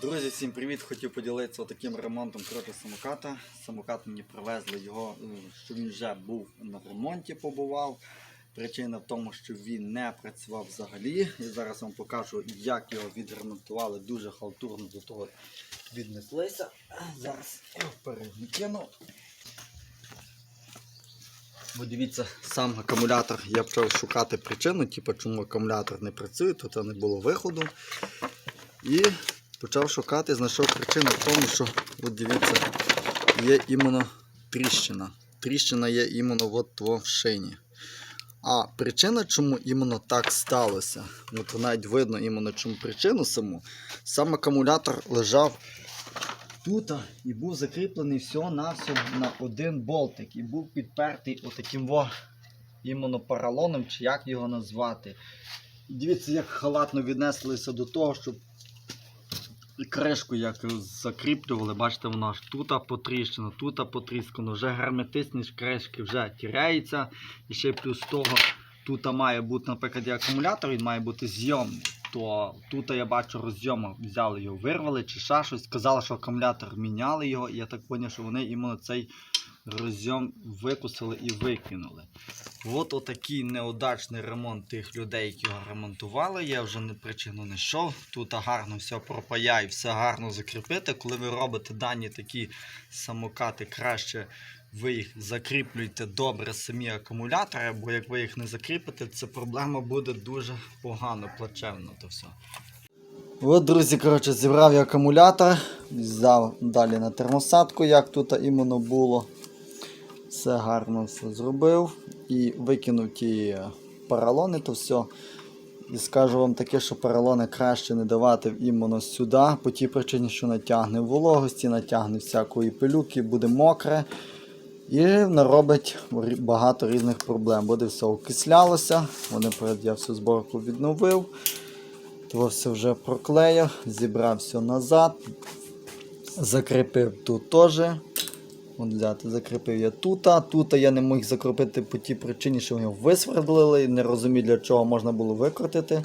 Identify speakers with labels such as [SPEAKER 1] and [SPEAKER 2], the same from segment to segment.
[SPEAKER 1] Друзі, всім привіт! Хотів поділитися таким ремонтом коротше, самоката. Самокат мені привезли його, е, що він вже був на ремонті, побував. Причина в тому, що він не працював взагалі. І зараз вам покажу, як його відремонтували. Дуже халтурно до того віднеслися. Зараз я вперед кину. Бо дивіться, сам акумулятор, я почав шукати причину, типу, чому акумулятор не працює, тут не було виходу. І почав шукати, знайшов причину в тому, що от дивіться, є іменно тріщина. Тріщина є іменно в шині. А причина, чому іменно так сталося, от навіть видно іменно чому причину саму, сам акумулятор лежав тут і був закріплений всього на на один болтик. І був підпертий отаким во іменно поролоном, чи як його назвати. Дивіться, як халатно віднеслися до того, щоб кришку як закріплювали, бачите, вона ж тут потріщена, тут потріскано, вже герметичні кришки вже тіряється. І ще плюс того, тут має бути, наприклад, і акумулятор, він має бути зйомний. То тут я бачу розйому, взяли його, вирвали чи ще щось. Сказали, що акумулятор міняли його, і я так зрозумів, що вони іменно цей розйом викусили і викинули. От отакий неудачний ремонт тих людей, які його ремонтували. Я вже не причину не йшов. Тут гарно все пропаяй, все гарно закріпити. Коли ви робите дані такі самокати, краще ви їх закріплюєте добре самі акумулятори, бо як ви їх не закріпите, це проблема буде дуже погано, плачевно. то все. От, друзі, коротше, зібрав я акумулятор, взяв далі на термосадку, як тут іменно було. Все гарно все зробив і викинув ті поролони, то все. І скажу вам таке, що поролони краще не давати іменно сюди, по тій причині, що натягне вологості, натягне всякої пилюки, буде мокре. І наробить багато різних проблем. Буде все окислялося. Вони я всю зборку відновив. То все вже проклеїв, зібрав все назад. Закріпив тут теж. От взяти, закріпив я тут. а Тут я не міг закріпити по тій причині, що його висвердлили. Не розумію, для чого можна було викрутити.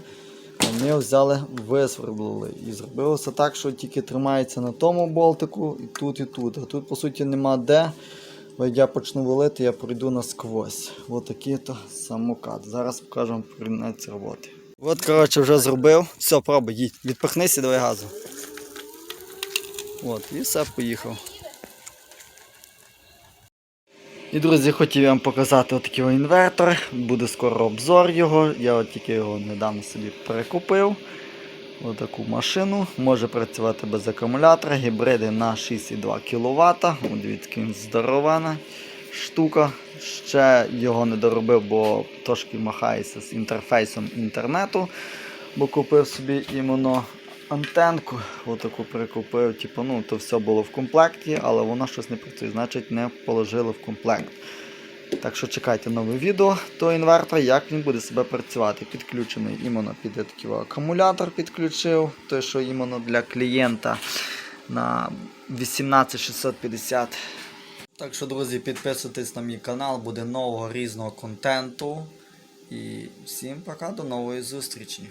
[SPEAKER 1] Його взяли, висвердлили. І зробилося так, що тільки тримається на тому болтику, і тут, і тут. А тут, по суті, нема де. Бо я почну валити, я пройду насквозь. Ось такий то самокат. Зараз покажу вам кінець роботи. От, коротше, вже зробив. Все, пробуй, їдь. Відпихнися, давай газу. От, і все, поїхав. І, друзі, хотів вам показати отакий інвертор. Буде скоро обзор його. Я от тільки його недавно собі перекупив. Отаку машину. Може працювати без акумулятора. Гібриди на 6,2 кВт. От дивіться, він здорована штука. Ще його не доробив, бо трошки махається з інтерфейсом інтернету. Бо купив собі іменно антенку. Отаку прикупив. Типу, ну, то все було в комплекті, але воно щось не працює, значить не положили в комплект. Так що чекайте нове відео до інвертора, як він буде себе працювати. Підключений іменно під такий акумулятор підключив, той, що іменно для клієнта на 18650. Так що, друзі, підписуйтесь на мій канал, буде нового різного контенту. І всім пока, до нової зустрічі.